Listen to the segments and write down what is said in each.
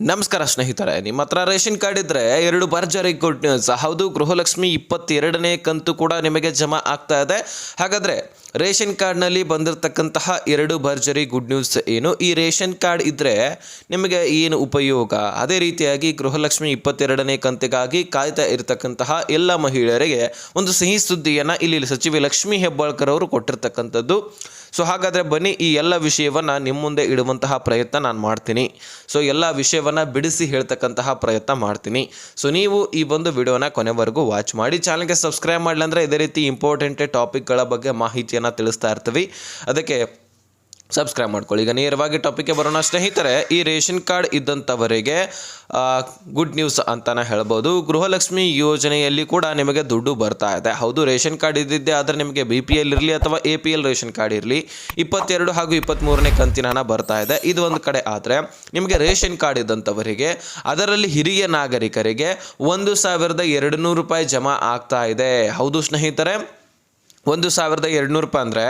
ನಮಸ್ಕಾರ ಸ್ನೇಹಿತರೆ, ನಿಮ್ಮ ಹತ್ರ ರೇಷನ್ ಕಾರ್ಡ್ ಇದ್ರೆ ಎರಡು ಭರ್ಜರಿ ಗುಡ್ ನ್ಯೂಸ್ ಹೌದು, ಗೃಹಲಕ್ಷ್ಮಿ ಇಪ್ಪತ್ತೆರಡನೇ ಕಂತು ಕೂಡ ನಿಮಗೆ ಜಮಾ ಆಗ್ತಾ ಇದೆ. ಹಾಗಾದ್ರೆ ರೇಷನ್ ಕಾರ್ಡ್ನಲ್ಲಿ ಬಂದಿರತಕ್ಕಂತಹ ಎರಡು ಭರ್ಜರಿ ಗುಡ್ ನ್ಯೂಸ್ ಏನು? ಈ ರೇಷನ್ ಕಾರ್ಡ್ ಇದ್ರೆ ನಿಮಗೆ ಏನು ಉಪಯೋಗ? ಅದೇ ರೀತಿಯಾಗಿ ಗೃಹಲಕ್ಷ್ಮಿ ಇಪ್ಪತ್ತೆರಡನೇ ಕಂತಿಗಾಗಿ ಕಾಯ್ತಾ ಇರತಕ್ಕಂತಹ ಎಲ್ಲ ಮಹಿಳೆಯರಿಗೆ ಒಂದು ಸಿಹಿ ಸುದ್ದಿಯನ್ನು ಇಲ್ಲಿ ಸಚಿವೆ ಲಕ್ಷ್ಮೀ ಹೆಬ್ಬಾಳ್ಕರ್ ಅವರು ಕೊಟ್ಟಿರ್ತಕ್ಕಂಥದ್ದು. ಸೊ ಹಾಗಾದರೆ ಬನ್ನಿ ಈ ಎಲ್ಲ ವಿಷಯವನ್ನು ನಿಮ್ಮ ಮುಂದೆ ಇಡುವಂತಹ ಪ್ರಯತ್ನ ನಾನು ಮಾಡ್ತೀನಿ. ಸೊ ಎಲ್ಲ ವಿಷಯವನ್ನು ಬಿಡಿಸಿ ಹೇಳ್ತಕ್ಕಂತಹ ಪ್ರಯತ್ನ ಮಾಡ್ತೀನಿ. ಸೊ ನೀವು ಈ ಒಂದು ವಿಡಿಯೋನ ಕೊನೆವರೆಗೂ ವಾಚ್ ಮಾಡಿ. ಚಾನಲ್ಗೆ ಸಬ್ಸ್ಕ್ರೈಬ್ ಮಾಡಲಂದ್ರೆ ಇದೇ ರೀತಿ ಇಂಪಾರ್ಟೆಂಟ್ ಟಾಪಿಕ್ಗಳ ಬಗ್ಗೆ ಮಾಹಿತಿಯನ್ನು ತಿಳಿಸ್ತಾ ಇರ್ತೀವಿ. ಅದಕ್ಕೆ ಸಬ್ಸ್ಕ್ರೈಬ್ ಮಾಡ್ಕೊಳ್ಳಿ. ಈಗ ನೇರವಾಗಿ ಟಾಪಿಕ್ಗೆ ಬರೋಣ. ಸ್ನೇಹಿತರೆ, ಈ ರೇಷನ್ ಕಾರ್ಡ್ ಇದ್ದಂಥವರಿಗೆ ಗುಡ್ ನ್ಯೂಸ್ ಅಂತಲೇ ಹೇಳ್ಬೋದು. ಗೃಹಲಕ್ಷ್ಮಿ ಯೋಜನೆಯಲ್ಲಿ ಕೂಡ ನಿಮಗೆ ದುಡ್ಡು ಬರ್ತಾ ಇದೆ. ಹೌದು, ರೇಷನ್ ಕಾರ್ಡ್ ಇದ್ದಿದ್ದೆ ಆದರೆ ನಿಮಗೆ ಬಿ ಪಿ ಎಲ್ ಇರಲಿ ಅಥವಾ A P L ration card ಇರಲಿ. ಇಪ್ಪತ್ತೆರಡು ಹಾಗೂ ಇಪ್ಪತ್ತ್ಮೂರನೇ ಕಂತಿನ ಹಣ ಬರ್ತಾ ಇದೆ. ಇದು ಒಂದು ಕಡೆ ಆದರೆ, ನಿಮಗೆ ರೇಷನ್ ಕಾರ್ಡ್ ಇದ್ದಂಥವರಿಗೆ ಅದರಲ್ಲಿ ಹಿರಿಯ ನಾಗರಿಕರಿಗೆ ಒಂದು ಸಾವಿರದ ಎರಡು ನೂರು ರೂಪಾಯಿ ಜಮಾ ಆಗ್ತಾ ಇದೆ. ಹೌದು, ಸ್ನೇಹಿತರೆ. ಒಂದು ಸಾವಿರದ ಎರಡುನೂರು ರೂಪಾಯಿ ಅಂದರೆ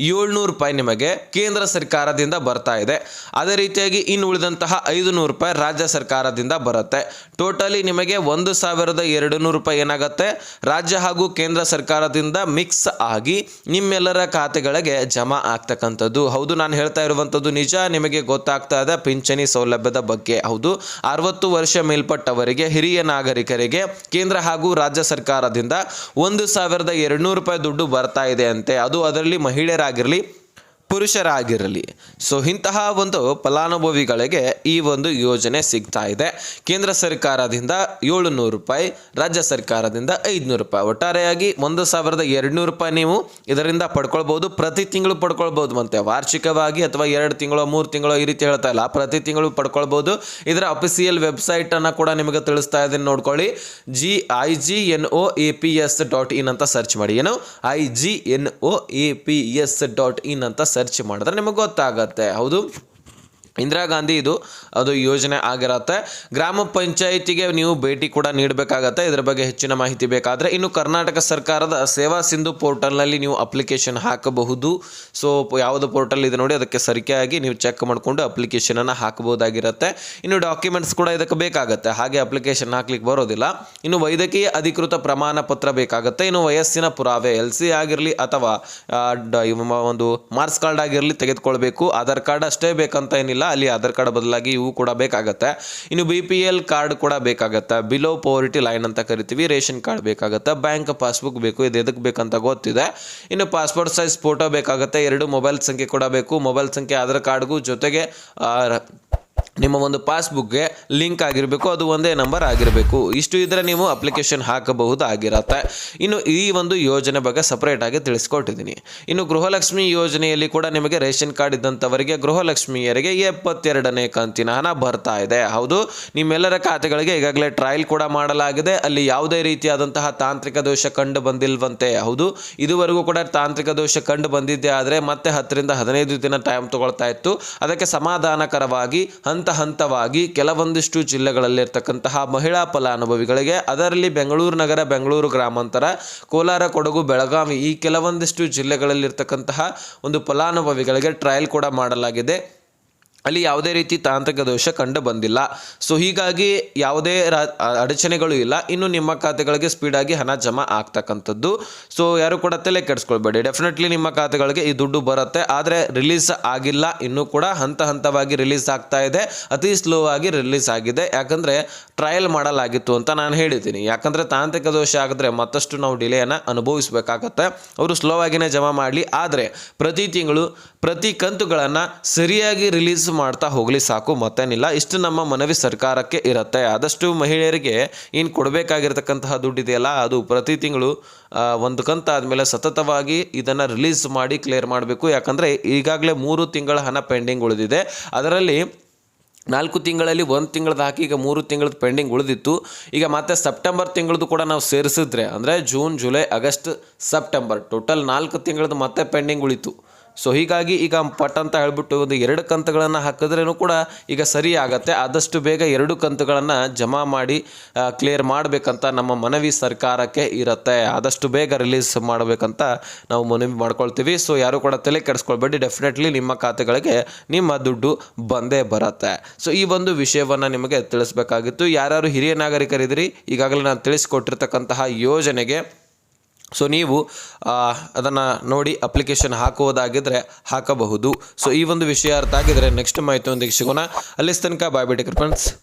ಏಳ್ನೂರು ರೂಪಾಯಿ ನಿಮಗೆ ಕೇಂದ್ರ ಸರ್ಕಾರದಿಂದ ಬರ್ತಾ ಇದೆ. ಅದೇ ರೀತಿಯಾಗಿ ಇನ್ನು ಉಳಿದಂತಹ ಐದು ನೂರು ರೂಪಾಯಿ ರಾಜ್ಯ ಸರ್ಕಾರದಿಂದ ಬರುತ್ತೆ. ಟೋಟಲಿ ನಿಮಗೆ ಒಂದು ಸಾವಿರದ ಎರಡು ನೂರು ರೂಪಾಯಿ ಏನಾಗುತ್ತೆ? ರಾಜ್ಯ ಹಾಗೂ ಕೇಂದ್ರ ಸರ್ಕಾರದಿಂದ ಮಿಕ್ಸ್ ಆಗಿ ನಿಮ್ಮೆಲ್ಲರ ಖಾತೆಗಳಿಗೆ ಜಮಾ ಆಗ್ತಕ್ಕಂಥದ್ದು. ಹೌದು, ನಾನು ಹೇಳ್ತಾ ಇರುವಂಥದ್ದು ನಿಜ. ನಿಮಗೆ ಗೊತ್ತಾಗ್ತಾ ಇದೆ ಪಿಂಚಣಿ ಸೌಲಭ್ಯದ ಬಗ್ಗೆ. ಹೌದು, ಅರವತ್ತು ವರ್ಷ ಮೇಲ್ಪಟ್ಟವರಿಗೆ, ಹಿರಿಯ ನಾಗರಿಕರಿಗೆ ಕೇಂದ್ರ ಹಾಗೂ ರಾಜ್ಯ ಸರ್ಕಾರದಿಂದ ಒಂದು ಸಾವಿರದ ಎರಡುನೂರು ರೂಪಾಯಿ ದುಡ್ಡು ಬರ್ತಾ ಇದೆ ಅಂತೆ. ಅದು ಅದರಲ್ಲಿ ಮಹಿಳೆಯರಾಗಿರಲಿ ಪುರುಷರಾಗಿರಲಿ. ಸೊ ಇಂತಹ ಒಂದು ಫಲಾನುಭವಿಗಳಿಗೆ ಈ ಒಂದು ಯೋಜನೆ ಸಿಗ್ತಾ ಇದೆ. ಕೇಂದ್ರ ಸರ್ಕಾರದಿಂದ ಏಳುನೂರು ರೂಪಾಯಿ, ರಾಜ್ಯ ಸರ್ಕಾರದಿಂದ ಐದುನೂರು ರೂಪಾಯಿ. ಒಟ್ಟಾರೆಯಾಗಿ ಒಂದು ಸಾವಿರದ ಎರಡುನೂರು ರೂಪಾಯಿ ನೀವು ಇದರಿಂದ ಪಡ್ಕೊಳ್ಬೋದು. ಪ್ರತಿ ತಿಂಗಳು ಪಡ್ಕೊಳ್ಬೋದು. ಮತ್ತೆ ವಾರ್ಷಿಕವಾಗಿ ಅಥವಾ ಎರಡು ತಿಂಗಳು, ಮೂರು ತಿಂಗಳು ಈ ರೀತಿ ಹೇಳ್ತಾ ಇಲ್ಲ. ಪ್ರತಿ ತಿಂಗಳು ಪಡ್ಕೊಳ್ಬೋದು. ಇದರ ಅಫಿಸಿಯಲ್ ವೆಬ್ಸೈಟನ್ನು ಕೂಡ ನಿಮಗೆ ತಿಳಿಸ್ತಾ ಇದ್ದೀನಿ. ನೋಡ್ಕೊಳ್ಳಿ. G I G N O A P S dot in ಅಂತ ಸರ್ಚ್ ಮಾಡಿ. ಏನು? I G N O A P S dot in ಅಂತ ಸರ್ಚ್ ಮಾಡಿದ್ರೆ ನಿಮಗೆ ಗೊತ್ತಾಗತ್ತೆ. ಹೌದು? ಇಂದಿರಾ ಗಾಂಧಿ ಇದು, ಅದು ಯೋಜನೆ ಆಗಿರತ್ತೆ. ಗ್ರಾಮ ಪಂಚಾಯಿತಿಗೆ ನೀವು ಭೇಟಿ ಕೂಡ ನೀಡಬೇಕಾಗತ್ತೆ. ಇದರ ಬಗ್ಗೆ ಹೆಚ್ಚಿನ ಮಾಹಿತಿ ಬೇಕಾದರೆ ಇನ್ನು ಕರ್ನಾಟಕ ಸರ್ಕಾರದ ಸೇವಾ ಸಿಂಧು ಪೋರ್ಟಲ್ನಲ್ಲಿ ನೀವು ಅಪ್ಲಿಕೇಶನ್ ಹಾಕಬಹುದು. ಸೊ ಯಾವುದು ಪೋರ್ಟಲ್ ಇದೆ ನೋಡಿ, ಅದಕ್ಕೆ ಸರಿಯಾಗಿ ನೀವು ಚೆಕ್ ಮಾಡಿಕೊಂಡು ಅಪ್ಲಿಕೇಶನನ್ನು ಹಾಕಬಹುದಾಗಿರುತ್ತೆ. ಇನ್ನು ಡಾಕ್ಯುಮೆಂಟ್ಸ್ ಕೂಡ ಇದಕ್ಕೆ ಬೇಕಾಗುತ್ತೆ. ಹಾಗೆ ಅಪ್ಲಿಕೇಶನ್ ಹಾಕ್ಲಿಕ್ಕೆ ಬರೋದಿಲ್ಲ. ಇನ್ನು ವೈದ್ಯಕೀಯ ಅಧಿಕೃತ ಪ್ರಮಾಣ ಪತ್ರ ಬೇಕಾಗುತ್ತೆ. ಇನ್ನು ವಯಸ್ಸಿನ ಪುರಾವೆ, ಎಲ್ ಸಿ ಆಗಿರಲಿ ಅಥವಾ ಒಂದು ಮಾರ್ಕ್ಸ್ ಕಾರ್ಡ್ ಆಗಿರಲಿ ತೆಗೆದುಕೊಳ್ಬೇಕು. ಆಧಾರ್ ಕಾರ್ಡ್ ಅಷ್ಟೇ ಬೇಕಂತ ಏನಿಲ್ಲ. ಅಲ್ಲಿ ಆಧಾರ್ ಕಾರ್ಡ್ ಬದಲಾಗಿ ಇವು ಕೂಡ ಬೇಕಾಗತ್ತೆ. ಇನ್ನು ಬಿ ಪಿ ಎಲ್ ಕಾರ್ಡ್ ಕೂಡ ಬೇಕಾಗತ್ತೆ. ಬಿಲೋ ಪೋವರ್ಟಿ ಲೈನ್ ಅಂತ ಕರಿತೀವಿ. ರೇಷನ್ ಕಾರ್ಡ್ ಬೇಕಾಗತ್ತೆ. ಬ್ಯಾಂಕ್ ಪಾಸ್ಬುಕ್ ಬೇಕು. ಇದು ಎದಕ್ಕೆ ಬೇಕಂತ ಗೊತ್ತಿದೆ. ಇನ್ನು ಪಾಸ್ಪೋರ್ಟ್ ಸೈಜ್ ಫೋಟೋ ಬೇಕಾಗುತ್ತೆ. ಎರಡು ಮೊಬೈಲ್ ಸಂಖ್ಯೆ ಕೂಡ ಬೇಕು. ಮೊಬೈಲ್ ಸಂಖ್ಯೆ, ಆಧಾರ್ ಕಾರ್ಡ್ಗೂ ಜೊತೆಗೆ ನಿಮ್ಮ ಒಂದು ಪಾಸ್ಬುಕ್ಗೆ ಲಿಂಕ್ ಆಗಿರಬೇಕು, ಅದು ಒಂದೇ ನಂಬರ್ ಆಗಿರಬೇಕು. ಇಷ್ಟು ಇದ್ದರೆ ನೀವು ಅಪ್ಲಿಕೇಶನ್ ಹಾಕಬಹುದು ಆಗಿರತ್ತೆ ಇನ್ನು ಈ ಒಂದು ಯೋಜನೆ ಬಗ್ಗೆ ಸಪ್ರೇಟಾಗಿ ತಿಳಿಸ್ಕೊಟ್ಟಿದ್ದೀನಿ. ಇನ್ನು ಗೃಹಲಕ್ಷ್ಮಿ ಯೋಜನೆಯಲ್ಲಿ ಕೂಡ ನಿಮಗೆ ರೇಷನ್ ಕಾರ್ಡ್ ಇದ್ದಂಥವರಿಗೆ ಗೃಹಲಕ್ಷ್ಮಿಯರಿಗೆ ಎಪ್ಪತ್ತೆರಡನೇ ಕಂತಿನ ಹಣ ಬರ್ತಾ ಇದೆ. ಹೌದು, ನಿಮ್ಮೆಲ್ಲರ ಖಾತೆಗಳಿಗೆ ಈಗಾಗಲೇ ಟ್ರಯಲ್ ಕೂಡ ಮಾಡಲಾಗಿದೆ. ಅಲ್ಲಿ ಯಾವುದೇ ರೀತಿಯಾದಂತಹ ತಾಂತ್ರಿಕ ದೋಷ ಕಂಡು ಬಂದಿಲ್ವಂತೆ. ಹೌದು, ಇದುವರೆಗೂ ಕೂಡ ತಾಂತ್ರಿಕ ದೋಷ ಕಂಡು ಬಂದಿದ್ದೆ ಆದರೆ ಮತ್ತೆ ಹತ್ತರಿಂದ ಹದಿನೈದು ದಿನ ಟೈಮ್ ತಗೊಳ್ತಾ ಇತ್ತು. ಅದಕ್ಕೆ ಸಮಾಧಾನಕರವಾಗಿ ಹಂತವಾಗಿ ಕೆಲವೊಂದಿಷ್ಟು ಜಿಲ್ಲೆಗಳಲ್ಲಿರ್ತಕ್ಕಂತಹ ಮಹಿಳಾ ಫಲಾನುಭವಿಗಳಿಗೆ ಅದರಲ್ಲಿ ಬೆಂಗಳೂರು ನಗರ, ಬೆಂಗಳೂರು ಗ್ರಾಮಾಂತರ, ಕೋಲಾರ, ಕೊಡಗು, ಬೆಳಗಾವಿ ಈ ಕೆಲವೊಂದಿಷ್ಟು ಜಿಲ್ಲೆಗಳಲ್ಲಿರ್ತಕ್ಕಂತಹ ಒಂದು ಫಲಾನುಭವಿಗಳಿಗೆ ಟ್ರಯಲ್ ಕೂಡ ಮಾಡಲಾಗಿದೆ. ಅಲ್ಲಿ ಯಾವುದೇ ರೀತಿ ತಾಂತ್ರಿಕ ದೋಷ ಕಂಡು ಬಂದಿಲ್ಲ. ಸೊ ಹೀಗಾಗಿ ಯಾವುದೇ ಅಡಚಣೆಗಳು ಇಲ್ಲ. ಇನ್ನು ನಿಮ್ಮ ಖಾತೆಗಳಿಗೆ ಸ್ಪೀಡಾಗಿ ಹಣ ಜಮಾ ಆಗ್ತಕ್ಕಂಥದ್ದು. ಸೊ ಯಾರು ಕೂಡ ತಲೆ ಕೆಡಿಸ್ಕೊಳ್ಬೇಡಿ. ಡೆಫಿನೆಟ್ಲಿ ನಿಮ್ಮ ಖಾತೆಗಳಿಗೆ ಈ ದುಡ್ಡು ಬರುತ್ತೆ. ಆದರೆ ರಿಲೀಸ್ ಆಗಿಲ್ಲ. ಇನ್ನೂ ಕೂಡ ಹಂತ ಹಂತವಾಗಿ ರಿಲೀಸ್ ಆಗ್ತಾ ಇದೆ. ಅತಿ ಸ್ಲೋ ಆಗಿ ರಿಲೀಸ್ ಆಗಿದೆ. ಯಾಕಂದರೆ ಟ್ರಯಲ್ ಮಾಡಲಾಗಿತ್ತು ಅಂತ ನಾನು ಹೇಳಿದ್ದೀನಿ. ಯಾಕಂದರೆ ತಾಂತ್ರಿಕ ದೋಷ ಆಗಿದ್ರೆ ಮತ್ತಷ್ಟು ನಾವು ಡಿಲೇಯನ್ನು ಅನುಭವಿಸಬೇಕಾಗತ್ತೆ. ಅವರು ಸ್ಲೋ ಆಗಿನೇ ಜಮಾ ಮಾಡಲಿ. ಆದರೆ ಪ್ರತಿ ತಿಂಗಳು ಪ್ರತಿ ಕಂತುಗಳನ್ನು ಸರಿಯಾಗಿ ರಿಲೀಸ್ ಮಾಡ್ತಾ ಹೋಗಲಿ ಸಾಕು, ಮತ್ತೇನಿಲ್ಲ. ಇಷ್ಟು ನಮ್ಮ ಮನವಿ ಸರ್ಕಾರಕ್ಕೆ ಇರುತ್ತೆ. ಆದಷ್ಟು ಮಹಿಳೆಯರಿಗೆ ಏನು ಕೊಡಬೇಕಾಗಿರ್ತಕ್ಕಂತಹ ದುಡ್ಡಿದೆಯಲ್ಲ ಅದು ಪ್ರತಿ ತಿಂಗಳು ಒಂದು ಕಂತು ಆದಮೇಲೆ ಸತತವಾಗಿ ಇದನ್ನು ರಿಲೀಸ್ ಮಾಡಿ ಕ್ಲಿಯರ್ ಮಾಡಬೇಕು. ಯಾಕಂದರೆ ಈಗಾಗಲೇ ಮೂರು ತಿಂಗಳ ಹಣ ಪೆಂಡಿಂಗ್ ಉಳಿದಿದೆ. ಅದರಲ್ಲಿ ನಾಲ್ಕು ತಿಂಗಳಲ್ಲಿ ಒಂದು ತಿಂಗಳದ್ದು ಹಾಕಿ ಈಗ ಮೂರು ತಿಂಗಳದ್ದು ಪೆಂಡಿಂಗ್ ಉಳಿದಿತ್ತು. ಈಗ ಮತ್ತೆ ಸೆಪ್ಟೆಂಬರ್ ತಿಂಗಳದ್ದು ಕೂಡ ನಾವು ಸೇರಿಸಿದ್ರೆ, ಅಂದರೆ June July August September total ನಾಲ್ಕು ತಿಂಗಳದ್ದು ಮತ್ತೆ ಪೆಂಡಿಂಗ್ ಉಳಿತು. ಸೊ ಹೀಗಾಗಿ ಈಗ ಪಟ್ ಅಂತ ಹೇಳ್ಬಿಟ್ಟು ಒಂದು ಎರಡು ಕಂತುಗಳನ್ನು ಹಾಕಿದ್ರೂ ಕೂಡ ಈಗ ಸರಿ ಆಗತ್ತೆ. ಆದಷ್ಟು ಬೇಗ ಎರಡು ಕಂತುಗಳನ್ನು ಜಮಾ ಮಾಡಿ ಕ್ಲಿಯರ್ ಮಾಡಬೇಕಂತ ನಮ್ಮ ಮನವಿ ಸರ್ಕಾರಕ್ಕೆ ಇರುತ್ತೆ. ಆದಷ್ಟು ಬೇಗ ರಿಲೀಸ್ ಮಾಡಬೇಕಂತ ನಾವು ಮನವಿ ಮಾಡ್ಕೊಳ್ತೀವಿ. ಸೊ ಯಾರು ಕೂಡ ತಲೆ ಕೆಡಿಸ್ಕೊಳ್ಬೇಡಿ. ಡೆಫಿನೆಟ್ಲಿ ನಿಮ್ಮ ಖಾತೆಗಳಿಗೆ ನಿಮ್ಮ ದುಡ್ಡು ಬಂದೇ ಬರುತ್ತೆ. ಸೊ ಈ ಒಂದು ವಿಷಯವನ್ನು ನಿಮಗೆ ತಿಳಿಸ್ಬೇಕಾಗಿತ್ತು. ಯಾರ್ಯಾರು ಹಿರಿಯ ನಾಗರಿಕರಿದ್ದೀರಿ, ಈಗಾಗಲೇ ನಾನು ತಿಳಿಸ್ಕೊಟ್ಟಿರ್ತಕ್ಕಂತಹ ಯೋಜನೆಗೆ ಸೊ ನೀವು ಅದನ್ನು ನೋಡಿ ಅಪ್ಲಿಕೇಶನ್ ಹಾಕುವುದಾಗಿದ್ದರೆ ಹಾಕಬಹುದು. ಸೊ ಈ ಒಂದು ವಿಷಯ ಅರ್ಥ ಆಗಿದರೆ ನೆಕ್ಸ್ಟ್ ಮಾಹಿತಿಯೊಂದಿಗೆ ಸಿಗೋಣ. ಅಲ್ಲಿ ತನಕ ಬಾಯ್ ಬಿಡಿ ಫ್ರೆಂಡ್ಸ್